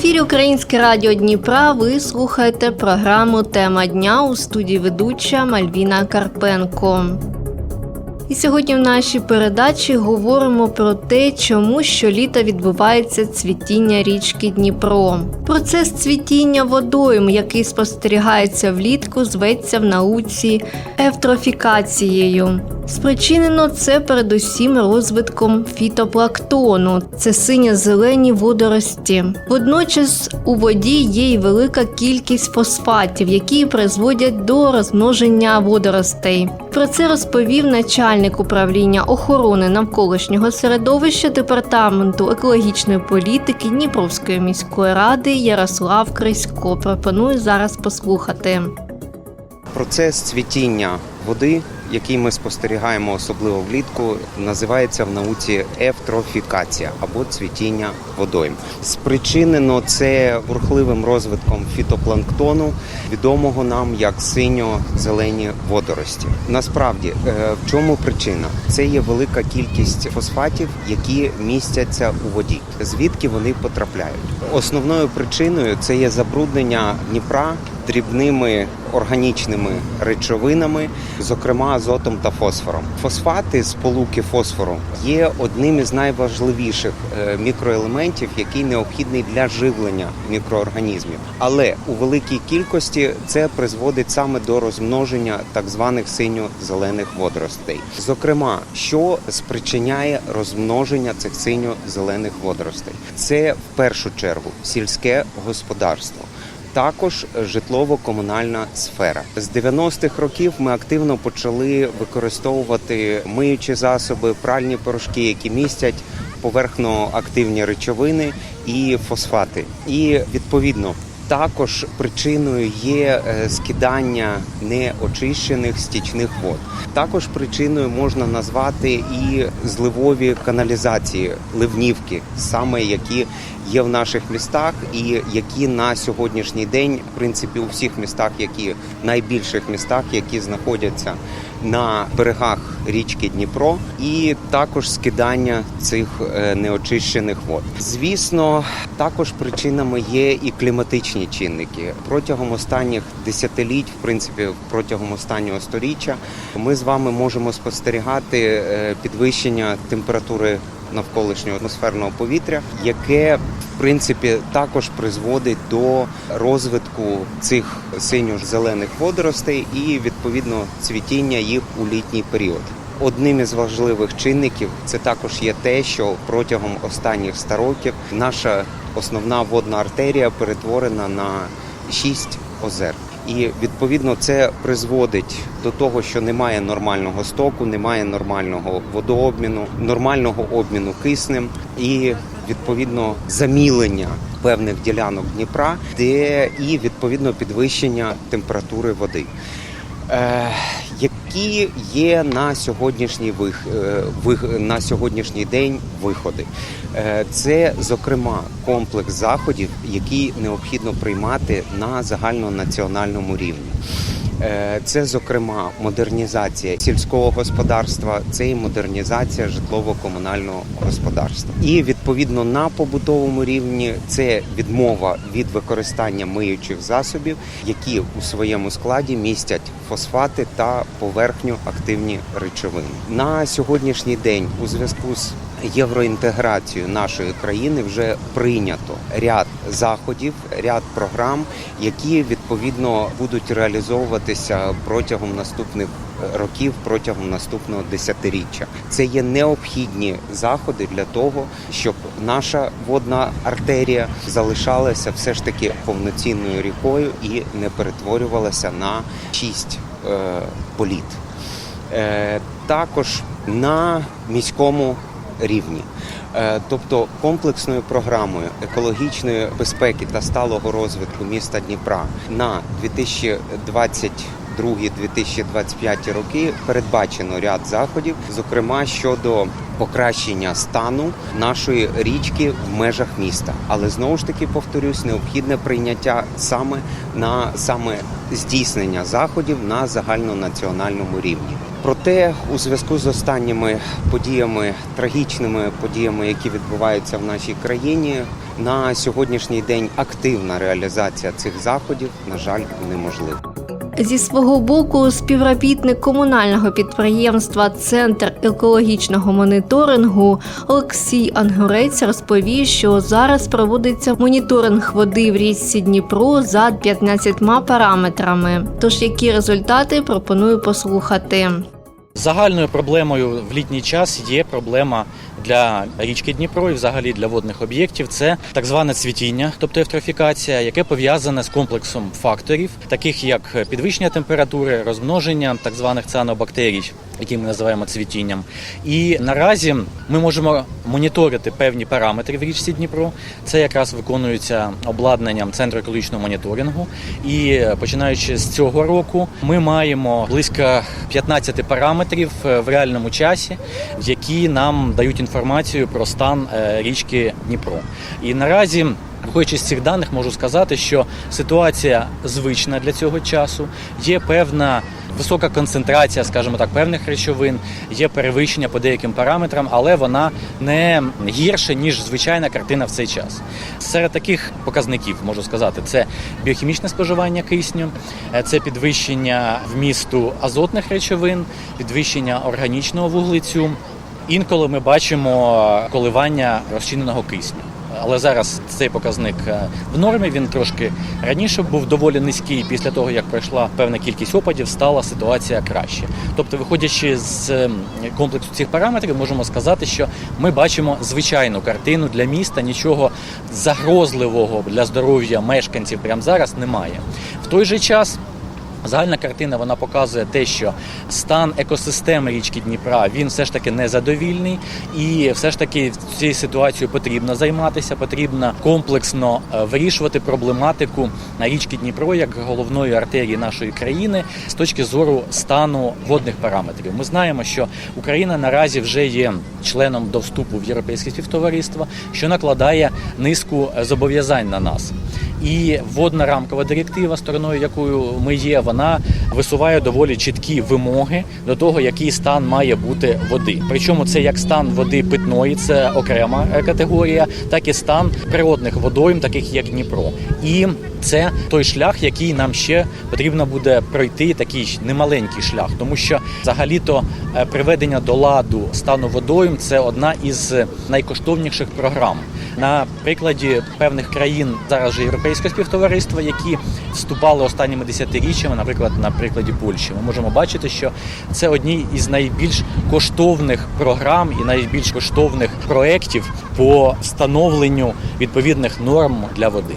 Ефірі Українське радіо Дніпра. Ви слухаєте програму Тема дня у студії ведуча Мальвіна Карпенко. І сьогодні в нашій передачі говоримо про те, чому щоліта відбувається цвітіння річки Дніпро. Процес цвітіння водойм, який спостерігається влітку, зветься в науці евтрофікацією. Спричинено це передусім розвитком фітопланктону, це синьо-зелені водорості. Водночас у воді є й велика кількість фосфатів, які призводять до розмноження водоростей. Про це розповів начальник управління охорони навколишнього середовища департаменту екологічної політики Дніпровської міської ради Ярослав Крисько. Пропоную зараз послухати. Процес цвітіння води, який ми спостерігаємо особливо влітку, називається в науці ефтрофікація або цвітіння водойм. Спричинено це бурхливим розвитком фітопланктону, відомого нам як синьо-зелені водорості. Насправді, е, в чому причина? Це є велика кількість фосфатів, які містяться у воді. Звідки вони потрапляють? Основною причиною це є забруднення Дніпра дрібними органічними речовинами, зокрема азотом та фосфором. Фосфати сполуки фосфору є одним із найважливіших е, мікроелементів, який необхідний для живлення мікроорганізмів. Але у великій кількості це призводить саме до розмноження так званих синьо-зелених водоростей. Зокрема, що спричиняє розмноження цих синьо-зелених водоростей? Це в першу чергу сільське господарство. Також житлово-комунальна сфера з 90-х років ми активно почали використовувати миючі засоби, пральні порошки, які містять поверхноактивні речовини і фосфати. І відповідно також причиною є е, скидання неочищених стічних вод. Також причиною можна назвати і зливові каналізації, ливнівки, саме які є в наших містах, і які на сьогоднішній день, в принципі, у всіх містах, які найбільших містах, які знаходяться на берегах річки Дніпро, і також скидання цих е, неочищених вод. Звісно, також причинами є і кліматичні чинники протягом останніх десятиліть, в принципі, протягом останнього сторіччя, ми з вами можемо спостерігати е, підвищення температури навколишнього атмосферного повітря, яке в принципі також призводить до розвитку цих синьо-зелених водоростей і відповідно цвітіння їх у літній період. Одним із важливих чинників це також є те, що протягом останніх 100 років наша основна водна артерія перетворена на шість озер. І відповідно це призводить до того, що немає нормального стоку, немає нормального водообміну, нормального обміну киснем і відповідно замілення певних ділянок Дніпра, де і відповідно підвищення температури води. Е, які є на сьогоднішній вих, е, вих- на сьогоднішній день виходи? Е, Це, зокрема, комплекс заходів, які необхідно приймати на загальнонаціональному рівні. Е, Це, зокрема, модернізація сільського господарства, це і модернізація житлово-комунального господарства. І відповідно на побутовому рівні це відмова від використання миючих засобів, які у своєму складі містять фосфати та поверхню активні речовини. На сьогоднішній день у зв'язку з євроінтеграцією нашої країни вже прийнято ряд заходів, ряд програм, які відповідно будуть реалізовуватися протягом наступних років, протягом наступного десятиріччя. Це є необхідні заходи для того, щоб наша водна артерія залишалася все ж таки повноцінною рікою і не перетворювалася на шість е, політ. Е, також на міському рівні. Е, Тобто комплексною програмою екологічної безпеки та сталого розвитку міста Дніпра на 2022 2022-2025 роки передбачено ряд заходів, зокрема щодо покращення стану нашої річки в межах міста. Але знову ж таки повторюсь, необхідне прийняття саме на саме здійснення заходів на загальнонаціональному рівні. Проте, у зв'язку з останніми подіями, трагічними подіями, які відбуваються в нашій країні, на сьогоднішній день активна реалізація цих заходів, на жаль, неможлива. Зі свого боку, співробітник комунального підприємства Центр екологічного моніторингу Олексій Ангурець розповів, що зараз проводиться моніторинг води в річці Дніпро за 15 параметрами. Тож які результати пропоную послухати. Загальною проблемою в літній час є проблема для річки Дніпро і взагалі для водних об'єктів. Це так зване цвітіння, тобто евтрофікація, яке пов'язане з комплексом факторів, таких як підвищення температури, розмноження так званих цианобактерій, які ми називаємо цвітінням. І наразі ми можемо моніторити певні параметри в річці Дніпро. Це якраз виконується обладнанням центру екологічного моніторингу. І починаючи з цього року, ми маємо близько 15 параметрів е, в реальному часі, які нам дають інформацію про стан е, річки Дніпро. І наразі. Виходячи з цих даних, можу сказати, що ситуація звична для цього часу. Є певна висока концентрація, скажімо так, певних речовин, є перевищення по деяким параметрам, але вона не гірше ніж звичайна картина в цей час. Серед таких показників можу сказати, це біохімічне споживання кисню, е, це підвищення вмісту азотних речовин, підвищення органічного вуглецю. Інколи ми бачимо коливання розчиненого кисню. Але зараз цей показник е, в нормі. Він трошки раніше був доволі низький. Після того як пройшла певна кількість опадів, стала ситуація краще. Тобто, виходячи з ем, комплексу цих параметрів, можемо сказати, що ми бачимо звичайну картину для міста. Нічого загрозливого для здоров'я мешканців прямо зараз немає. В той же час. Загальна картина вона показує те, що стан екосистеми річки Дніпра він все ж таки незадовільний, і все ж таки цією ситуацією потрібно займатися, потрібно комплексно е, вирішувати проблематику на річки Дніпро як головної артерії нашої країни з точки зору стану водних параметрів. Ми знаємо, що Україна наразі вже є членом до вступу в європейське співтовариство, що накладає низку е, зобов'язань на нас. І водна рамкова директива, стороною якою ми є, вона висуває доволі чіткі вимоги до того, який стан має бути води. Причому це як стан води питної, це окрема е, категорія, так і стан природних водойм, таких як Дніпро. І це той шлях, який нам ще потрібно буде пройти, такий немаленький шлях, тому що взагалі-то е, приведення до ладу стану водойм це одна із найкоштовніших програм. На прикладі певних країн зараз же європейського співтовариства, які вступали останніми десятиріччями, наприклад, на прикладі Польщі, ми можемо бачити, що це одні із найбільш коштовних програм і найбільш коштовних проєктів по встановленню відповідних норм для води.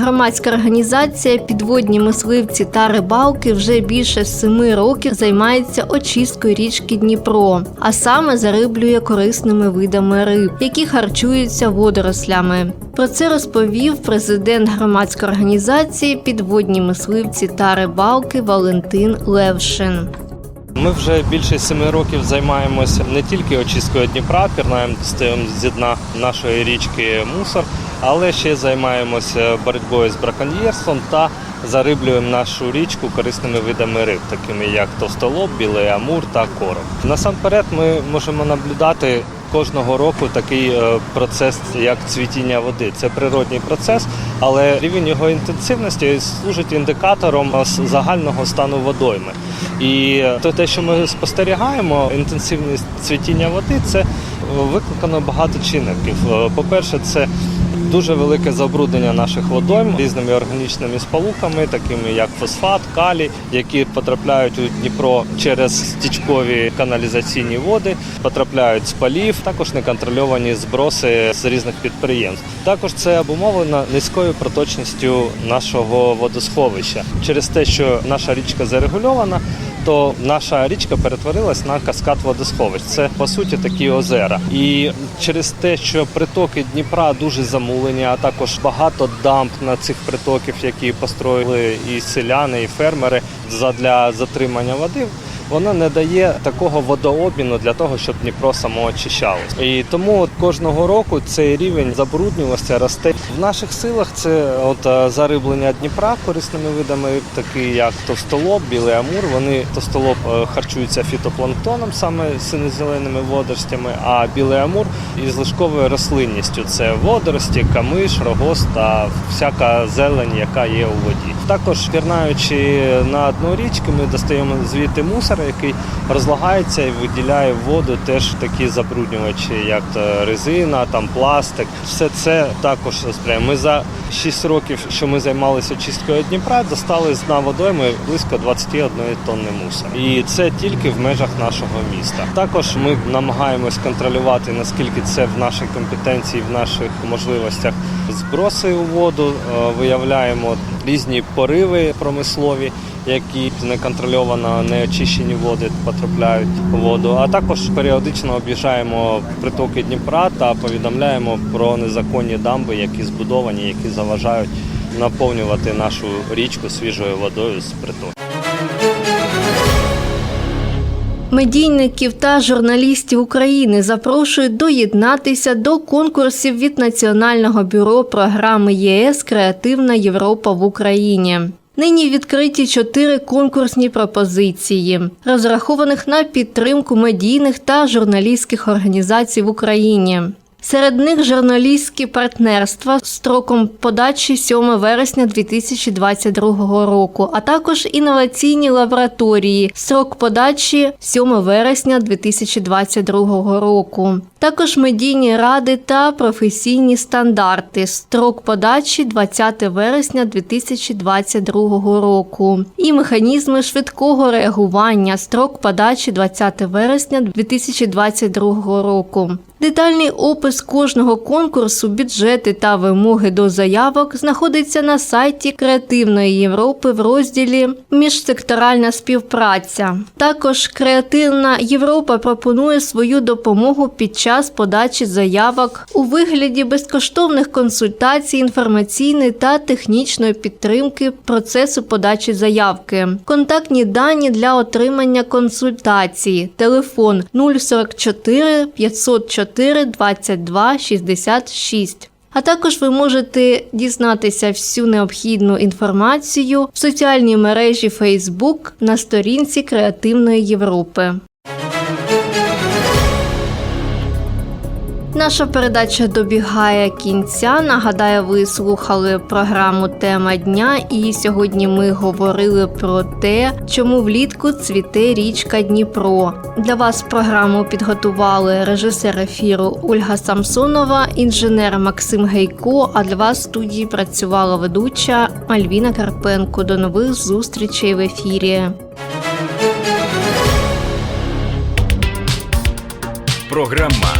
Громадська організація Підводні мисливці та рибалки вже більше семи років займається очисткою річки Дніпро, а саме зариблює корисними видами риб, які харчуються водорослями. Про це розповів президент громадської організації Підводні мисливці та рибалки Валентин Левшин. Ми вже більше семи років займаємося не тільки очисткою Дніпра, пірнаємо зі дна нашої річки мусор, але ще займаємося боротьбою з браконьєрством та зариблюємо нашу річку корисними видами риб, такими як товстолоб, білий амур та короб. Насамперед, ми можемо наблюдати. Кожного року такий е, процес, як цвітіння води, це природній процес, але рівень його інтенсивності служить індикатором е, загального стану водойми. І то те, що ми спостерігаємо, інтенсивність цвітіння води, це е, викликано багато чинників. Е, По-перше, це дуже велике забруднення наших водойм різними органічними сполуками, такими як фосфат, калій, які потрапляють у Дніпро через стічкові каналізаційні води, потрапляють з полів, також неконтрольовані зброси з різних підприємств. Також це обумовлено низькою проточністю нашого водосховища через те, що наша річка зарегульована. То наша річка перетворилась на каскад водосховищ. Це по суті такі озера. І через те, що притоки Дніпра дуже замулені, а також багато дамб на цих притоків, які построїли і селяни, і фермери задля затримання води. Воно не дає такого водообміну для того, щоб Дніпро самоочищалось. І тому от кожного року цей рівень забруднювався росте. В наших силах це от е, зариблення Дніпра корисними видами, такі як товстолоб, білий амур. Вони товстолоб е, харчуються фітопланктоном, саме синьо-зеленими водоростями, а білий амур із лишковою рослинністю. Це водорості, камиш, рогоз та всяка зелень, яка є у воді. Також пірнаючи на дно річки, ми достаємо звідти мусор, який розлагається і виділяє воду теж такі забруднювачі, як то резина, там пластик. Все це також сприяє. Ми за 6 років, що ми займалися чисткою Дніпра, достали з дна водойми близько 21 тонни мусору. І це тільки в межах нашого міста. Також ми намагаємось контролювати наскільки це в нашій компетенції, в наших можливостях зброси у воду. Е, Виявляємо різні пориви промислові, які неконтрольовано неочищені води потрапляють у воду. А також періодично об'їжджаємо притоки Дніпра та повідомляємо про незаконні дамби, які збудовані, які заважають наповнювати нашу річку свіжою водою з притоків. Медійників та журналістів України запрошують доєднатися до конкурсів від Національного бюро програми ЄС Креативна Європа в Україні. Нині відкриті чотири конкурсні пропозиції, розрахованих на підтримку медійних та журналістських організацій в Україні. Серед них журналістські партнерства строком подачі 7 вересня 2022 року, а також інноваційні лабораторії, строк подачі 7 вересня 2022 року. Також медійні ради та професійні стандарти, строк подачі 20 вересня 2022 року. І механізми швидкого реагування, строк подачі 20 вересня 2022 року. Детальний опис кожного конкурсу, бюджети та вимоги до заявок знаходиться на сайті Креативної Європи в розділі Міжсекторальна співпраця. Також Креативна Європа пропонує свою допомогу під час подачі заявок у вигляді безкоштовних консультацій, інформаційної та технічної підтримки процесу подачі заявки. Контактні дані для отримання консультації. Телефон 044 504 22 66. А також ви можете дізнатися всю необхідну інформацію в соціальній мережі Facebook на сторінці Креативної Європи. Наша передача добігає кінця. Нагадаю, ви слухали програму Тема дня, і сьогодні ми говорили про те, чому влітку цвіте річка Дніпро. Для вас програму підготували режисер ефіру Ольга Самсонова, інженер Максим Гейко. А для вас в студії працювала ведуча Альвіна Карпенко. До нових зустрічей в ефірі. Програма